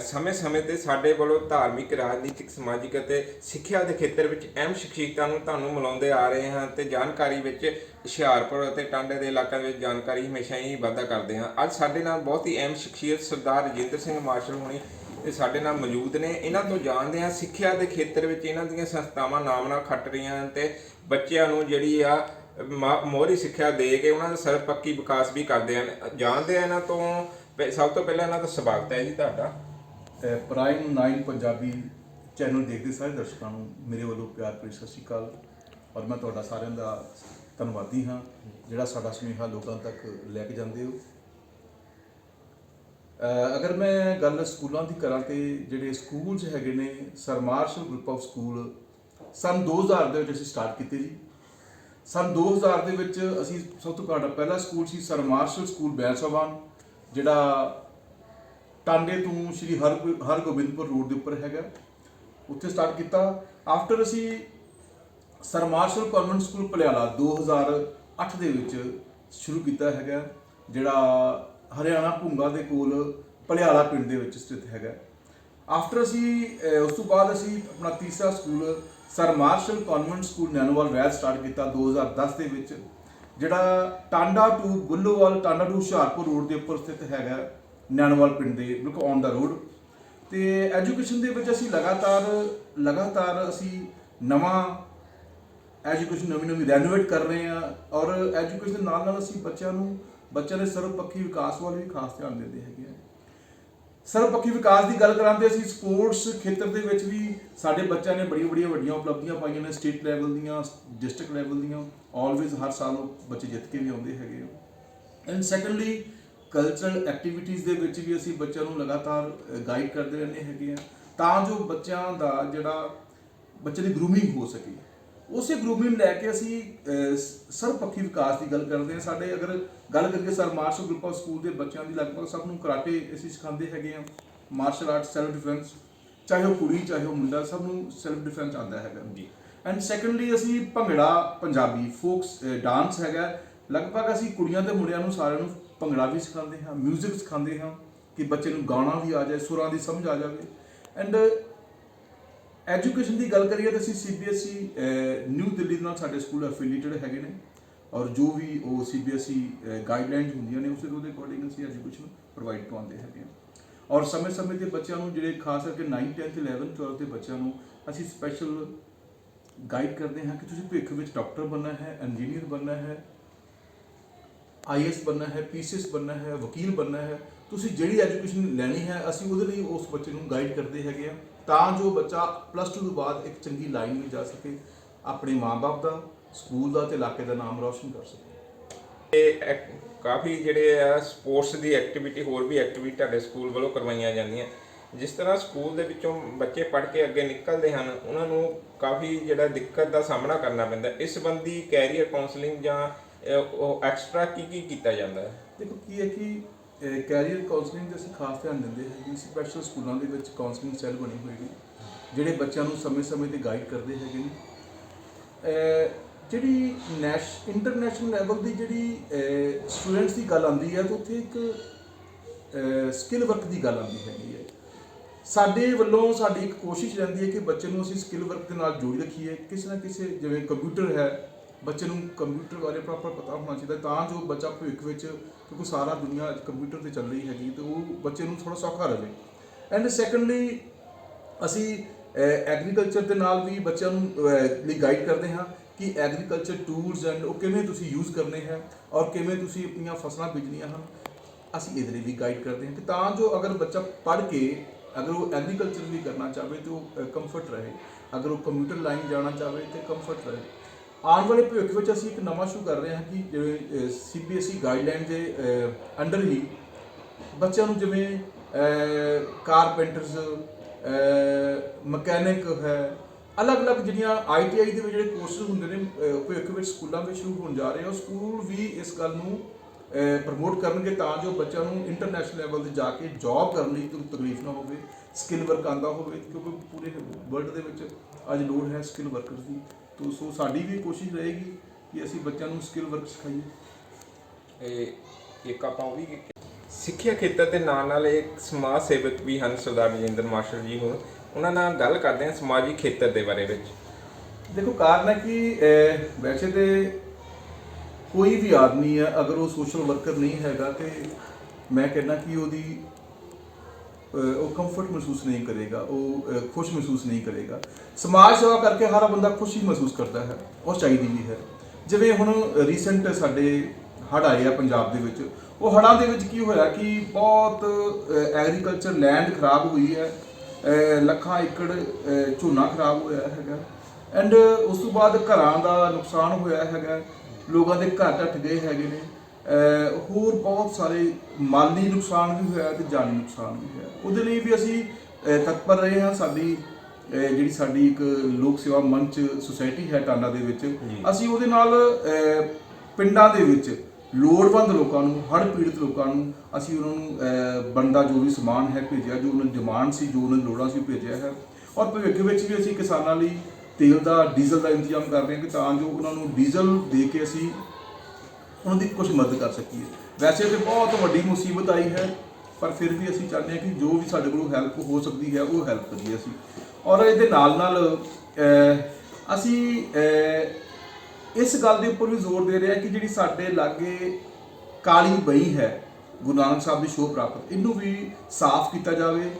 ਸਮੇਂ-ਸਮੇਂ ਤੇ ਸਾਡੇ ਵੱਲੋਂ ਧਾਰਮਿਕ, ਰਾਜਨੀਤਿਕ, ਸਮਾਜਿਕ ਅਤੇ ਸਿੱਖਿਆ ਦੇ ਖੇਤਰ ਵਿੱਚ ਅਹਿਮ ਸ਼ਖਸੀਅਤਾਂ ਨੂੰ ਤੁਹਾਨੂੰ ਮਿਲਾਉਂਦੇ ਆ ਰਹੇ ਹਾਂ ਤੇ ਜਾਣਕਾਰੀ ਵਿੱਚ ਹੁਸ਼ਿਆਰਪੁਰ ਅਤੇ ਟਾਂਡੇ ਦੇ ਇਲਾਕਿਆਂ ਵਿੱਚ ਜਾਣਕਾਰੀ ਹਮੇਸ਼ਾ ਹੀ ਵਾਧਾ ਕਰਦੇ ਹਾਂ। ਅੱਜ ਸਾਡੇ ਨਾਲ ਬਹੁਤ ਹੀ ਅਹਿਮ ਸ਼ਖਸੀਅਤ ਸਰਦਾਰ ਰਜਿੰਦਰ ਸਿੰਘ ਮਾਰਸ਼ਲ ਹੋਣੀ ਇਹ ਸਾਡੇ ਨਾਲ ਮੌਜੂਦ ਨੇ। ਇਹਨਾਂ ਤੋਂ ਜਾਣਦੇ ਹਾਂ ਸਿੱਖਿਆ ਦੇ ਖੇਤਰ ਵਿੱਚ ਇਹਨਾਂ ਦੀਆਂ ਸੰਸਥਾਵਾਂ ਨਾਮ ਨਾਲ ਖੱਟ ਰਹੀਆਂ ਹਨ ਤੇ ਬੱਚਿਆਂ ਨੂੰ ਜਿਹੜੀ ਆ ਮਾ- ਮੋਹਰੀ ਸਿੱਖਿਆ ਦੇ ਕੇ ਉਹਨਾਂ ਦਾ ਸਰਪੱਕੀ ਵਿਕਾਸ ਵੀ ਕਰਦੇ ਹਨ। ਜਾਣਦੇ ਆ ਇਹਨਾਂ ਤੋਂ ਪਹਿ- ਸਭ ਤੋਂ ਪਹਿਲਾਂ ਇਹਨਾਂ ਦਾ ਸਵਾਗਤ ਹੈ ਜੀ ਤੁਹਾਡਾ। ਪ੍ਰਾਈਮ 9 ਪੰਜਾਬੀ ਚੈਨਲ ਦੇਖਦੇ ਸਾਰੇ ਦਰਸ਼ਕਾਂ ਨੂੰ ਮੇਰੇ ਵੱਲੋਂ ਪਿਆਰ ਭਰੀ ਸਤਿ ਸ਼੍ਰੀ ਅਕਾਲ। ਔਰ ਮੈਂ ਤੁਹਾਡਾ ਸਾਰਿਆਂ ਦਾ ਧੰਨਵਾਦੀ ਹਾਂ, ਜਿਹੜਾ ਸਾਡਾ ਸੁਨੇਹਾ ਲੋਕਾਂ ਤੱਕ ਲੈ ਕੇ ਜਾਂਦੇ ਹੋ। ਅਗਰ ਮੈਂ ਗੱਲ ਸਕੂਲਾਂ ਦੀ ਕਰਾਂ ਤੇ ਜਿਹੜੇ ਸਕੂਲਸ ਹੈਗੇ ਨੇ sir Marshal group of school ਸਨ 2000 ਦੇ ਵਿੱਚ ਅਸੀਂ ਸਟਾਰਟ ਕੀਤੇ ਜੀ। ਸਨ 2000 ਦੇ ਵਿੱਚ ਅਸੀਂ ਸਭ ਤੋਂ ਸਾਡਾ ਪਹਿਲਾ ਸਕੂਲ ਸੀ ਸਰਮਾਰਸ਼ਲ ਸਕੂਲ ਬੈਲਸਵਾਨ ਜਿਹੜਾ ਟਾਂਡੇ ਤੋਂ ਸ਼੍ਰੀ ਹਰ ਹਰਗੋਬਿੰਦਪੁਰ ਰੋਡ ਦੇ ਉੱਪਰ ਹੈਗਾ। ਉੱਥੇ ਸਟਾਰਟ ਕੀਤਾ। ਆਫਟਰ ਅਸੀਂ Sir Marshal Convent School Paliala 2008 ਦੇ ਵਿੱਚ ਸ਼ੁਰੂ ਕੀਤਾ ਹੈਗਾ, ਜਿਹੜਾ ਹਰਿਆਣਾ ਭੁੰਗਾ ਦੇ ਕੋਲ ਪਲਿਆਲਾ ਪਿੰਡ ਦੇ ਵਿੱਚ ਸਥਿਤ ਹੈਗਾ। ਆਫਟਰ ਅਸੀਂ ਉਸ ਤੋਂ ਬਾਅਦ ਅਸੀਂ ਆਪਣਾ ਤੀਸਰਾ school Sir Marshal Convent School Nainowal well start ਕੀਤਾ 2010 ਦੇ ਵਿੱਚ, ਜਿਹੜਾ Tanda to, Gullowal, Tanda to Hoshiarpur road ਦੇ ਉੱਪਰ ਸਥਿਤ ਹੈਗਾ। ਨੈਨੋਵਾਲ ਪਿੰਡ ਦੇ ਬਿਲਕੁਲ ਔਨ ਦਾ ਰੋਡ ਤੇ ਐਜੂਕੇਸ਼ਨ ਦੇ ਵਿੱਚ ਅਸੀਂ ਲਗਾਤਾਰ ਲਗਾਤਾਰ ਅਸੀਂ ਨਵਾਂ ਐਜੂਕੇਸ਼ਨ ਨਵੀਂ ਨਵੀਂ ਰੈਨੋਵੇਟ ਕਰ ਰਹੇ ਹਾਂ ਔਰ ਐਜੂਕੇਸ਼ਨ ਦੇ ਨਾਲ ਨਾਲ ਅਸੀਂ ਬੱਚਿਆਂ ਨੂੰ, ਬੱਚਿਆਂ ਦੇ ਸਰਵਪੱਖੀ ਵਿਕਾਸ ਵੱਲ ਵੀ ਖਾਸ ਧਿਆਨ ਦਿੰਦੇ ਹੈਗੇ ਹਾਂ। ਸਰਵਪੱਖੀ ਵਿਕਾਸ ਦੀ ਗੱਲ ਕਰਾਂ ਕਰਾਂਦੇ ਅਸੀਂ ਸਪੋਰਟਸ ਖੇਤਰ ਦੇ ਵਿੱਚ ਵੀ ਸਾਡੇ ਬੱਚਿਆਂ ਨੇ ਬੜੀਆਂ ਬੜੀਆਂ ਵੱਡੀਆਂ ਉਪਲਬਧੀਆਂ ਪਾਈਆਂ ਨੇ ਸਟੇਟ ਲੈਵਲ ਦੀਆਂ ਡਿਸਟ੍ਰਿਕਟ ਲੈਵਲ ਦੀਆਂ। ਆਲਵੇਜ਼ ਹਰ ਸਾਲ ਉਹ ਬੱਚੇ ਜਿੱਤ ਕੇ ਵੀ ਆਉਂਦੇ ਹੈਗੇ ਆ। ਐਂਡ ਸੈਕੰਡਲੀ ਕਲਚਰਲ ਐਕਟੀਵਿਟੀਜ਼ ਦੇ ਵਿੱਚ ਵੀ ਅਸੀਂ ਬੱਚਿਆਂ ਨੂੰ ਲਗਾਤਾਰ ਗਾਈਡ ਕਰਦੇ ਰਹਿੰਦੇ ਹੈਗੇ ਆ। ਤਾਂ ਜੋ ਬੱਚਿਆਂ ਦਾ ਜਿਹੜਾ ਬੱਚੇ ਦੀ ਗਰੂਮਿੰਗ ਹੋ ਸਕੇ। ਉਸੇ ਗਰੂਮਿੰਗ ਲੈ ਕੇ ਅਸੀਂ ਸਰਵਪੱਖੀ ਵਿਕਾਸ ਦੀ ਗੱਲ ਕਰਦੇ ਹਾਂ। ਸਾਡੇ ਅਗਰ ਗੱਲ ਕਰੀਏ Sir Marshal Group of School ਦੇ ਬੱਚਿਆਂ ਦੀ ਲਗਭਗ ਸਭ ਨੂੰ ਕਰਾਟੇ ਅਸੀਂ ਸਿਖਾਉਂਦੇ ਹੈਗੇ ਆ ਮਾਰਸ਼ਲ ਆਰਟ ਸੈਲਫ ਡਿਫੈਂਸ ਚਾਹੇ ਉਹ ਕੁੜੀ ਚਾਹੇ ਉਹ ਮੁੰਡਾ ਸਭ ਨੂੰ ਸੈਲਫ ਡਿਫੈਂਸ ਆਉਂਦਾ ਹੈਗਾ। ਜੀ। ਐਂਡ ਸੈਕੰਡਲੀ ਅਸੀਂ ਭੰਗੜਾ ਪੰਜਾਬੀ ਫੋਕਸ ਡਾਂਸ ਹੈਗਾ। ਲਗਭਗ ਅਸੀਂ ਕੁੜੀਆਂ ਤੇ ਮੁੰਡਿਆਂ ਨੂੰ ਸਾਰਿਆਂ ਨੂੰ ਭੰਗੜਾ ਵੀ ਸਿਖਾਉਂਦੇ ਹਾਂ 뮤직 ਸਿਖਾਉਂਦੇ ਹਾਂ ਕਿ ਬੱਚੇ ਨੂੰ ਗਾਣਾ ਵੀ ਆ ਜਾਏ, ਸੁਰਾਂ ਦੀ ਸਮਝ ਆ ਜਾਵੇ। ਐਂਡ ਐਜੂਕੇਸ਼ਨ ਦੀ ਗੱਲ ਕਰੀਏ ਤਾਂ ਅਸੀਂ ਸੀਬੀਐਸਈ ਨਿਊ ਦਿੱਲੀ ਦੇ ਨਾਲ ਸਾਡੇ ਸਕੂਲ ਐਫੀਲੀਏਟਡ ਹੈਗੇ ਨੇ ਔਰ ਜੋ ਵੀ ਉਹ ਸੀਬੀਐਸਈ ਗਾਈਡਲਾਈਨਸ ਹੁੰਦੀਆਂ ਨੇ, ਉਸੇ ਉਹਦੇ ਅਕੋਰਡਿੰਗ ਅਸੀਂ ਐਜੂਕੇਸ਼ਨ ਪ੍ਰੋਵਾਈਡ ਕਰਵਾਉਂਦੇ ਹੈਗੇ ਹਾਂ। ਔਰ ਸਮੇਂ-ਸਮੇਂ ਤੇ ਬੱਚਿਆਂ ਨੂੰ ਜਿਹੜੇ ਖਾਸ ਕਰਕੇ 9 10th 11th 12th ਦੇ ਬੱਚਿਆਂ ਨੂੰ ਅਸੀਂ ਸਪੈਸ਼ਲ ਗਾਈਡ ਕਰਦੇ ਹਾਂ ਕਿ ਤੁਸੀਂ ਭਵਿੱਖ ਵਿੱਚ ਡਾਕਟਰ ਬਣਨਾ ਹੈ ਇੰਜੀਨੀਅਰ ਬਣਨਾ ਹੈ ਆਈਐਸ ਬਣਨਾ ਹੈ, ਪੀਸੀਐਸ ਬਣਨਾ ਹੈ, ਵਕੀਲ ਬਣਨਾ ਹੈ, ਤੁਸੀਂ ਜਿਹੜੀ ਐਜੂਕੇਸ਼ਨ ਲੈਣੀ ਹੈ, ਅਸੀਂ ਉਹਦੇ ਲਈ ਉਸ ਬੱਚੇ ਨੂੰ ਗਾਈਡ ਕਰਦੇ ਹੈਗੇ ਆ ਤਾਂ ਜੋ ਬੱਚਾ ਪਲੱਸ 2 ਤੋਂ ਬਾਅਦ ਇੱਕ ਚੰਗੀ ਲਾਈਨ ਵਿੱਚ ਜਾ ਸਕੇ, ਆਪਣੇ ਮਾਪੇ ਦਾ ਸਕੂਲ ਦਾ ਤੇ ਇਲਾਕੇ ਦਾ ਨਾਮ ਰੌਸ਼ਨ ਕਰ ਸਕੇ। ਇਹ ਐਕ- ਕਾਫੀ ਜਿਹੜੇ ਆ ਸਪੋਰਟਸ ਦੀ ਐਕਟੀਵਿਟੀ ਹੋਰ ਵੀ ਐਕਟੀਵਿਟੀ ਤੁਹਾਡੇ ਸਕੂਲ ਵੱਲੋਂ ਕਰਵਾਈਆਂ ਜਾਂਦੀਆਂ। ਜਿਸ ਤਰ੍ਹਾਂ ਸਕੂਲ ਦੇ ਵਿੱਚੋਂ ਬੱਚੇ ਪੜ੍ਹ ਕੇ ਅੱਗੇ ਨਿਕਲਦੇ ਹਨ, ਉਹਨਾਂ ਨੂੰ ਕਾਫੀ ਜਿਹੜਾ ਦਿੱਕਤ ਦਾ ਸਾਹਮਣਾ ਕਰਨਾ ਪੈਂਦਾ। ਇਸ ਸੰਬੰਧੀ ਕੈਰੀਅਰ ਕਾਉਂਸਲਿੰਗ ਜਾਂ ਉਹ ਐਕਸਟਰਾ ਕੀ ਕੀ ਕੀਤਾ ਜਾਂਦਾ ਹੈ? ਦੇਖੋ ਕੀ ਹੈ ਕਿ ਕੈਰੀਅਰ ਕਾਉਂਸਲਿੰਗ 'ਤੇ ਅਸੀਂ ਖਾਸ ਧਿਆਨ ਦਿੰਦੇ ਹਾਂ। ਸਪੈਸ਼ਲ ਸਕੂਲਾਂ ਦੇ ਵਿੱਚ ਕਾਉਂਸਲਿੰਗ ਸੈੱਲ ਬਣੀ ਹੋਈ ਹੈ ਜਿਹੜੇ ਬੱਚਿਆਂ ਨੂੰ ਸਮੇਂ-ਸਮੇਂ ਤੇ ਗਾਈਡ ਕਰਦੇ ਹੈਗੇ ਨੇ। ਜਿਹੜੀ ਨੈਸ਼ ਇੰਟਰਨੈਸ਼ਨਲ ਲੈਵਲ ਦੀ ਜਿਹੜੀ ਸਟੂਡੈਂਟਸ ਦੀ ਗੱਲ ਆਉਂਦੀ ਹੈ, ਤਾਂ ਉੱਥੇ ਇੱਕ ਸਕਿੱਲ ਵਰਕ ਦੀ ਗੱਲ ਆਉਂਦੀ ਹੈਗੀ ਹੈ। ਸਾਡੇ ਵੱਲੋਂ ਸਾਡੀ ਇੱਕ ਕੋਸ਼ਿਸ਼ ਰਹਿੰਦੀ ਹੈ ਕਿ ਬੱਚੇ ਨੂੰ ਅਸੀਂ ਸਕਿੱਲ ਵਰਕ ਦੇ ਨਾਲ ਜੋੜੀ ਰੱਖੀਏ। ਕਿਸੇ ਨਾ ਕਿਸੇ, ਜਿਵੇਂ ਕੰਪਿਊਟਰ ਹੈ ਬੱਚੇ ਨੂੰ ਕੰਪਿਊਟਰ ਬਾਰੇ ਪ੍ਰੋਪਰ ਪਤਾ ਹੋਣਾ ਚਾਹੀਦਾ ਤਾਂ ਜੋ ਬੱਚਾ ਭਵਿੱਖ ਵਿੱਚ, ਕਿਉਂਕਿ ਸਾਰਾ ਦੁਨੀਆ ਅੱਜ ਕੰਪਿਊਟਰ ਤੇ ਚੱਲ ਰਹੀ ਹੈਗੀ, ਤੇ ਉਹ ਬੱਚੇ ਨੂੰ ਥੋੜਾ ਸੌਖਾ ਰਹੇ। ਐਂਡ ਸੈਕੰਡਲੀ ਅਸੀਂ ਐਗਰੀਕਲਚਰ ਦੇ ਨਾਲ ਵੀ ਬੱਚਿਆਂ ਨੂੰ ਲਈ ਗਾਈਡ ਕਰਦੇ ਹਾਂ ਕਿ ਐਗਰੀਕਲਚਰ ਟੂਲਸ ਐਂਡ ਉਹ ਕਿਵੇਂ ਤੁਸੀਂ ਯੂਜ਼ ਕਰਨੇ ਹੈ ਔਰ ਕਿਵੇਂ ਤੁਸੀਂ ਆਪਣੀਆਂ ਫਸਲਾਂ ਬੀਜਣੀਆਂ ਹਨ, ਅਸੀਂ ਇਹਦੇ ਲਈ ਵੀ ਗਾਈਡ ਕਰਦੇ ਹਾਂ ਕਿ ਤਾਂ ਜੋ ਅਗਰ ਬੱਚਾ ਪੜ੍ਹ ਕੇ, ਅਗਰ ਉਹ ਐਗਰੀਕਲਚਰ ਵੀ ਕਰਨਾ ਚਾਹਵੇ ਤੇ ਉਹ ਕੰਫਰਟ ਰਹੇ। ਅਗਰ ਉਹ ਕੰਪਿਊਟਰ ਲਾਈਨ ਜਾਣਾ ਚਾਹਵੇ ਤੇ ਕੰਫਰਟ ਰਹੇ। ਆਉਣ ਵਾਲੇ ਭਵਿੱਖ ਵਿੱਚ ਅਸੀਂ ਇੱਕ ਨਵਾਂ ਸ਼ੁਰੂ ਕਰ ਰਹੇ ਹਾਂ ਕਿ ਜਿਵੇਂ ਸੀਬੀਐਸਈ ਗਾਈਡਲਾਈਨ ਦੇ ਅੰਡਰ ਹੀ ਬੱਚਿਆਂ ਨੂੰ ਜਿਵੇਂ ਕਾਰਪੈਂਟਰਸ ਮਕੈਨਿਕ ਹੈ, ਅਲੱਗ-ਅਲੱਗ ਜਿਹੜੀਆਂ ਆਈਟੀਆਈ ਦੇ ਜਿਹੜੇ ਕੋਰਸਸ ਹੁੰਦੇ ਨੇ ਭਵਿੱਖ ਵਿੱਚ ਸਕੂਲਾਂ ਵਿੱਚ ਸ਼ੁਰੂ ਹੋਣ ਜਾ ਰਹੇ ਆ, ਉਹ ਸਕੂਲ ਵੀ ਇਸ ਗੱਲ ਨੂੰ ਪ੍ਰਮੋਟ ਕਰਨਗੇ ਤਾਂ ਜੋ ਬੱਚਿਆਂ ਨੂੰ ਇੰਟਰਨੈਸ਼ਨਲ ਲੈਵਲ ਤੇ ਜਾ ਕੇ ਜੌਬ ਕਰਨ ਲਈ ਕੋਈ ਤਕਲੀਫ ਨਾ ਹੋਵੇ ਸਕਿੱਲ ਵਰਕ ਆਂਦਾ ਹੋਵੇ, ਕਿਉਂਕਿ ਪੂਰੇ ਵਰਲਡ ਦੇ ਵਿੱਚ ਅੱਜ ਲੋੜ ਹੈ ਸਕਿੱਲ ਵਰਕਰਸ ਦੀ। ਤੋ ਸੋ ਸਾਡੀ ਵੀ ਕੋਸ਼ਿਸ਼ ਰਹੇਗੀ ਕਿ ਅਸੀਂ ਬੱਚਿਆਂ ਨੂੰ ਸਕਿੱਲ ਵਰਕ ਸਿਖਾਈਏ। ਇਹ ਇੱਕ ਆਪਾਂ ਉਹ ਵੀ ਸਿੱਖਿਆ ਖੇਤਰ ਦੇ ਨਾਲ ਨਾਲ ਇੱਕ ਸਮਾਜ ਸੇਵਕ ਵੀ ਹਨ ਸਰਦਾਰ ਰਜਿੰਦਰ ਮਾਸਟਰ ਜੀ ਹੁਣ। ਉਹਨਾਂ ਨਾਲ ਗੱਲ ਕਰਦੇ ਹਾਂ ਸਮਾਜਿਕ ਖੇਤਰ ਦੇ ਬਾਰੇ ਵਿੱਚ। ਦੇਖੋ ਕਾਰਨ ਹੈ ਕਿ ਵੈਸੇ ਤੇ ਕੋਈ ਵੀ ਆਦਮੀ ਹੈ ਅਗਰ ਉਹ ਸੋਸ਼ਲ ਵਰਕਰ ਨਹੀਂ ਹੈਗਾ ਤੇ ਮੈਂ ਕਹਿੰਦਾ ਕਿ ਉਹਦੀ ਉਹ ਕੰਫਰਟ ਮਹਿਸੂਸ ਨਹੀਂ ਕਰੇਗਾ, ਉਹ ਖੁਸ਼ ਮਹਿਸੂਸ ਨਹੀਂ ਕਰੇਗਾ। ਸਮਾਜ ਸੇਵਾ ਕਰਕੇ ਹਰ ਬੰਦਾ ਖੁਸ਼ੀ ਮਹਿਸੂਸ ਕਰਦਾ ਹੈ, ਉਹ ਚਾਹੀਦੀ ਵੀ ਹੈ। ਜਿਵੇਂ ਹੁਣ ਰੀਸੈਂਟ ਸਾਡੇ ਹੜ੍ਹ ਆਏ ਆ ਪੰਜਾਬ ਦੇ ਵਿੱਚ, ਉਹ ਹੜ੍ਹਾਂ ਦੇ ਵਿੱਚ ਕੀ ਹੋਇਆ ਕਿ ਬਹੁਤ ਐਗਰੀਕਲਚਰ ਲੈਂਡ ਖਰਾਬ ਹੋਈ ਹੈ ਲੱਖਾਂ ਏਕੜ ਝੋਨਾ ਖਰਾਬ ਹੋਇਆ ਹੈਗਾ ਐਂਡ ਉਸ ਤੋਂ ਬਾਅਦ ਘਰਾਂ ਦਾ ਨੁਕਸਾਨ ਹੋਇਆ ਹੈਗਾ, ਲੋਕਾਂ ਦੇ ਘਰ ਢੱਠ ਗਏ ਹੈਗੇ ਨੇ। ਹੋਰ ਬਹੁਤ ਸਾਰੇ ਮਾਲੀ ਨੁਕਸਾਨ ਵੀ ਹੋਇਆ ਤੇ ਜਾਨੀ ਨੁਕਸਾਨ ਵੀ ਹੋਇਆ। ਉਹਦੇ ਲਈ ਵੀ ਅਸੀਂ ਤਤਪਰ ਰਹੇ ਹਾਂ ਸਾਡੀ ਜਿਹੜੀ ਸਾਡੀ ਇੱਕ ਲੋਕ ਸੇਵਾ ਮੰਚ ਸੁਸਾਇਟੀ ਹੈ ਟਾਂਡਾ ਦੇ ਵਿੱਚ ਅਸੀਂ ਉਹਦੇ ਨਾਲ ਪਿੰਡਾਂ ਦੇ ਵਿੱਚ ਲੋੜਵੰਦ ਲੋਕਾਂ ਨੂੰ ਹੜ੍ਹ ਪੀੜਤ ਲੋਕਾਂ ਨੂੰ ਅਸੀਂ ਉਹਨਾਂ ਨੂੰ ਬਣਦਾ ਜੋ ਵੀ ਸਮਾਨ ਹੈ ਭੇਜਿਆ ਜੋ ਉਹਨਾਂ ਦੀ ਡਿਮਾਂਡ ਸੀ ਜੋ ਉਹਨਾਂ ਦੀ ਲੋੜਾਂ ਸੀ ਭੇਜਿਆ ਹੈ। ਔਰ ਭਵਿੱਖ ਵਿੱਚ ਵੀ ਅਸੀਂ ਕਿਸਾਨਾਂ ਲਈ ਤੇਲ ਦਾ ਡੀਜ਼ਲ ਦਾ ਇੰਤਜ਼ਾਮ ਕਰ ਰਹੇ ਹਾਂ ਕਿ ਤਾਂ ਜੋ ਉਹਨਾਂ ਨੂੰ ਡੀਜ਼ਲ ਦੇ ਕੇ ਅਸੀਂ ਉਹਨਾਂ ਦੀ ਕੁਝ ਮਦਦ ਕਰ ਸਕੀਏ। ਵੈਸੇ ਤੇ ਬਹੁਤ ਵੱਡੀ ਮੁਸੀਬਤ ਆਈ ਹੈ, ਪਰ ਫਿਰ ਵੀ ਅਸੀਂ ਚਾਹੁੰਦੇ ਹਾਂ ਕਿ ਜੋ ਵੀ ਸਾਡੇ ਕੋਲੋਂ ਹੈਲਪ ਹੋ ਸਕਦੀ ਹੈ, ਉਹ ਹੈਲਪ ਕਰੀਏ ਅਸੀਂ। ਔਰ ਇਹਦੇ ਨਾਲ ਨਾਲ ਅਸੀਂ ਇਸ ਗੱਲ ਦੇ ਉੱਪਰ ਵੀ ਜ਼ੋਰ ਦੇ ਰਹੇ ਹਾਂ ਕਿ ਜਿਹੜੀ ਸਾਡੇ ਲਾਗੇ ਕਾਲੀ ਬਈ ਹੈ, ਗੁਰੂ ਨਾਨਕ ਸਾਹਿਬ ਦੀ ਸ਼ੋਅ ਪ੍ਰਾਪਤ, ਇਹਨੂੰ ਵੀ ਸਾਫ਼ ਕੀਤਾ ਜਾਵੇ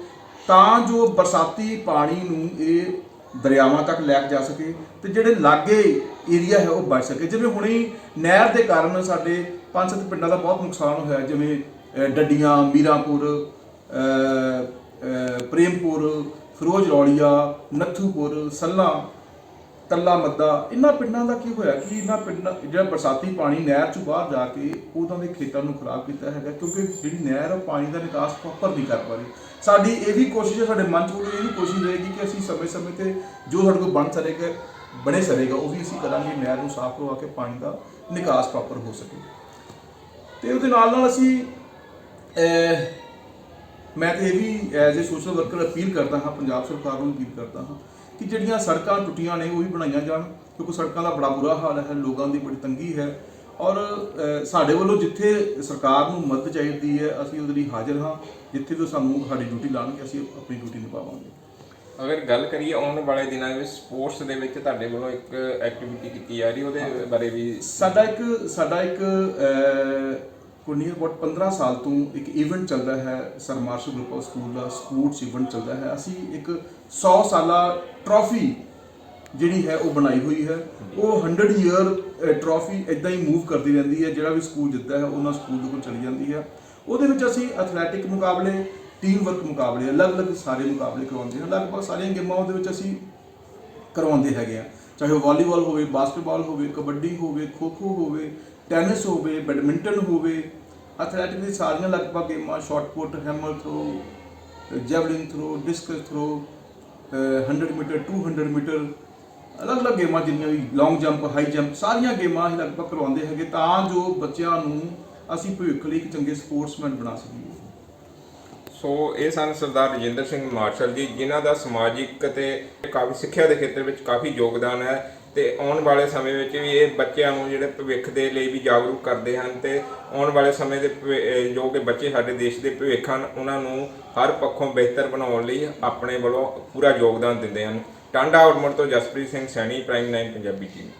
ਤਾਂ ਜੋ ਬਰਸਾਤੀ ਪਾਣੀ ਨੂੰ ਇਹ ਦਰਿਆਵਾਂ ਤੱਕ ਲੈ ਕੇ ਜਾ ਸਕੇ ਤੇ ਜਿਹੜੇ ਲਾਗੇ ਏਰੀਆ ਹੈ, ਉਹ ਬਚ ਸਕੇ। ਜਿਵੇਂ ਹੁਣੇ ਨਹਿਰ ਦੇ ਕਾਰਨ ਸਾਡੇ ਪੰਜ ਸੱਤ ਪਿੰਡਾਂ ਦਾ ਬਹੁਤ ਨੁਕਸਾਨ ਹੋਇਆ। ਜਿਵੇਂ ਡੱਡੀਆਂ, ਮੀਰਾਂਪੁਰ ਪ੍ਰੇਮਪੁਰ ਫਿਰੋਜ਼ ਰੌਲੀਆ ਨੱਥੂਪੁਰ, ਸੱਲਾ ਕੱਲਾ ਮੱਦਾ। ਇਹਨਾਂ ਪਿੰਡਾਂ ਦਾ ਕੀ ਹੋਇਆ ਕਿ ਇਹਨਾਂ ਪਿੰਡਾਂ, ਜਿਹੜਾ ਬਰਸਾਤੀ ਪਾਣੀ ਨਹਿਰ ਚੋਂ ਬਾਹਰ ਜਾ ਕੇ ਉਹਨਾਂ ਦੇ ਖੇਤਾਂ ਨੂੰ ਖਰਾਬ ਕੀਤਾ ਹੈਗਾ ਕਿਉਂਕਿ ਜਿਹੜੀ ਨਹਿਰ ਉਹ ਪਾਣੀ ਦਾ ਨਿਕਾਸ ਪ੍ਰੋਪਰ ਨਹੀਂ ਕਰ ਪਾ ਰਹੀ। ਸਾਡੀ ਇਹ ਵੀ ਕੋਸ਼ਿਸ਼ ਹੈ, ਸਾਡੇ ਮਨ ਚ ਇਹ ਵੀ ਕੋਸ਼ਿਸ਼ ਰਹੇਗੀ ਕਿ ਅਸੀਂ ਸਮੇਂ-ਸਮੇਂ ਤੇ ਜੋ ਸਾਡੇ ਕੋਲ ਬਣ ਸਕੇਗਾ ਬਣੇ ਸਰੇਗਾ, ਉਹ ਵੀ ਅਸੀਂ ਕਰਾਂਗੇ, ਨਹਿਰ ਨੂੰ ਸਾਫ਼ ਕਰਵਾ ਕੇ ਪਾਣੀ ਦਾ ਨਿਕਾਸ ਪ੍ਰੋਪਰ ਹੋ ਸਕੇ। ਤੇ ਉਹਦੇ ਨਾਲ ਨਾਲ ਅਸੀਂ ਮੈਂ ਤੇ ਇਹ ਵੀ as a social worker appeal ਕਰਦਾ ਹਾਂ, ਪੰਜਾਬ ਸਰਕਾਰ ਨੂੰ ਅਪੀਲ ਕਰਦਾ ਹਾਂ ਕਿ ਜਿਹੜੀਆਂ ਸੜਕਾਂ ਟੁੱਟੀਆਂ ਨੇ, ਉਹ ਵੀ ਬਣਾਈਆਂ ਜਾਣ, ਕਿਉਂਕਿ ਸੜਕਾਂ ਦਾ ਬੜਾ ਬੁਰਾ ਹਾਲ ਹੈ, ਲੋਕਾਂ ਦੀ ਬੜੀ ਤੰਗੀ ਹੈ ਔਰ ਸਾਡੇ ਵੱਲੋਂ ਜਿੱਥੇ ਸਰਕਾਰ ਨੂੰ ਮਦਦ ਚਾਹੀਦੀ ਹੈ, ਅਸੀਂ ਉਹਦੇ ਲਈ ਹਾਜ਼ਰ ਹਾਂ, ਜਿੱਥੇ ਵੀ ਸਾਨੂੰ ਸਾਡੀ ਡਿਊਟੀ ਲਾਉਣਗੇ, ਅਸੀਂ ਆਪਣੀ ਡਿਊਟੀ ਨਿਭਾਵਾਂਗੇ। ਅਗਰ ਗੱਲ ਕਰੀਏ ਆਉਣ ਵਾਲੇ ਦਿਨਾਂ ਵਿੱਚ ਸਪੋਰਟਸ ਦੇ ਵਿੱਚ ਤੁਹਾਡੇ ਵੱਲੋਂ ਇੱਕ ਐਕਟੀਵਿਟੀ ਕੀਤੀ ਜਾ ਰਹੀ ਉਹਦੇ ਬਾਰੇ ਵੀ ਸਾਡਾ ਇੱਕ ਸਾਡਾ ਇੱਕ ਕੁਨੀਅਰ ਅਬਾਊਟ 15 ਸਾਲ ਤੋਂ ਇੱਕ ਇਵੈਂਟ ਚੱਲਦਾ ਹੈ Sir Marshal Group of School the sports event ਚੱਲਦਾ ਹੈ। ਅਸੀਂ ਇੱਕ 100 ਸਾਲਾ ਟਰਾਫੀ ਜਿਹੜੀ ਹੈ ਉਹ ਬਣਾਈ ਹੋਈ ਹੈ। ਉਹ 100 ਈਅਰ ਟਰਾਫੀ ਇਦਾਂ ਹੀ ਮੂਵ ਕਰਦੀ ਰਹਿੰਦੀ ਹੈ ਜਿਹੜਾ ਵੀ ਸਕੂਲ ਜਿੱਤਦਾ ਹੈ ਉਹਨਾਂ ਸਕੂਲ ਦੇ ਕੋਲ ਚਲੀ ਜਾਂਦੀ ਹੈ। ਉਹਦੇ ਵਿੱਚ ਅਸੀਂ ਐਥਲੈਟਿਕ ਮੁਕਾਬਲੇ ਟੀਮ ਵਰਕ ਮੁਕਾਬਲੇ ਅਲੱਗ-ਅਲੱਗ ਸਾਰੇ ਮੁਕਾਬਲੇ ਕਰਵਾਉਂਦੇ ਹਨ ਲਗਭਗ ਸਾਰੀਆਂ ਗੇਮਾਂ ਉਹਦੇ ਵਿੱਚ ਅਸੀਂ ਕਰਵਾਉਂਦੇ ਹੈਗੇ ਆ। ਚਾਹੇ ਉਹ ਵਾਲੀਬਾਲ ਹੋਵੇ, ਬਾਸਕਟਬਾਲ ਹੋਵੇ, ਕਬੱਡੀ ਹੋਵੇ, ਖੋ-ਖੋ ਹੋਵੇ, ਟੈਨਿਸ ਹੋਵੇ, ਬੈਡਮਿੰਟਨ ਹੋਵੇ ਐਥਲੈਟਿਕ ਦੀ ਸਾਰੀਆਂ ਲਗਭਗ ਗੇਮਾਂ, shot put, hammer throw, javelin throw, discus throw 100 metre 200 metre, ਅਲੱਗ-ਅਲੱਗ ਗੇਮਾਂ ਜਿੰਨੀਆਂ ਵੀ ਲੌਂਗ ਜੰਪ ਹਾਈ ਜੰਪ ਸਾਰੀਆਂ ਗੇਮਾਂ ਅਸੀਂ ਲਗਭਗ ਕਰਵਾਉਂਦੇ ਹੈਗੇ ਤਾਂ ਜੋ ਬੱਚਿਆਂ ਨੂੰ ਅਸੀਂ ਭਵਿੱਖ ਲਈ ਇੱਕ ਚੰਗੇ ਸਪੋਰਟਸਮੈਨ ਬਣਾ ਸਕੀਏ। ਸੋ ਇਹ ਸਨ ਸਰਦਾਰ ਰਜਿੰਦਰ ਸਿੰਘ ਮਾਰਸ਼ਲ ਜੀ, ਜਿਨ੍ਹਾਂ ਦਾ ਸਮਾਜਿਕ ਅਤੇ ਕਾਫੀ ਸਿੱਖਿਆ ਦੇ ਖੇਤਰ ਵਿੱਚ ਕਾਫੀ ਯੋਗਦਾਨ ਹੈ ਤੇ ਆਉਣ ਵਾਲੇ ਸਮੇਂ ਵਿੱਚ ਵੀ ਇਹ ਬੱਚਿਆਂ ਨੂੰ ਜਿਹੜੇ ਭਵਿੱਖ ਦੇ ਲਈ ਵੀ ਜਾਗਰੂਕ ਕਰਦੇ ਹਨ ਤੇ ਆਉਣ ਵਾਲੇ ਸਮੇਂ ਦੇ ਜੋ ਕਿ ਬੱਚੇ ਸਾਡੇ ਦੇਸ਼ ਦੇ ਭਵਿੱਖ ਹਨ, ਉਹਨਾਂ ਨੂੰ ਹਰ ਪੱਖੋਂ ਬਿਹਤਰ ਬਣਾਉਣ ਲਈ ਆਪਣੇ ਵੱਲੋਂ ਪੂਰਾ ਯੋਗਦਾਨ ਦਿੰਦੇ ਹਨ। ਟਾਂਡਾ ਔਰਮੁੜ ਤੋਂ ਜਸਪ੍ਰੀਤ ਸਿੰਘ ਸੈਣੀ, ਪ੍ਰਾਈਮ 9 ਪੰਜਾਬੀ ਟੀਵੀ।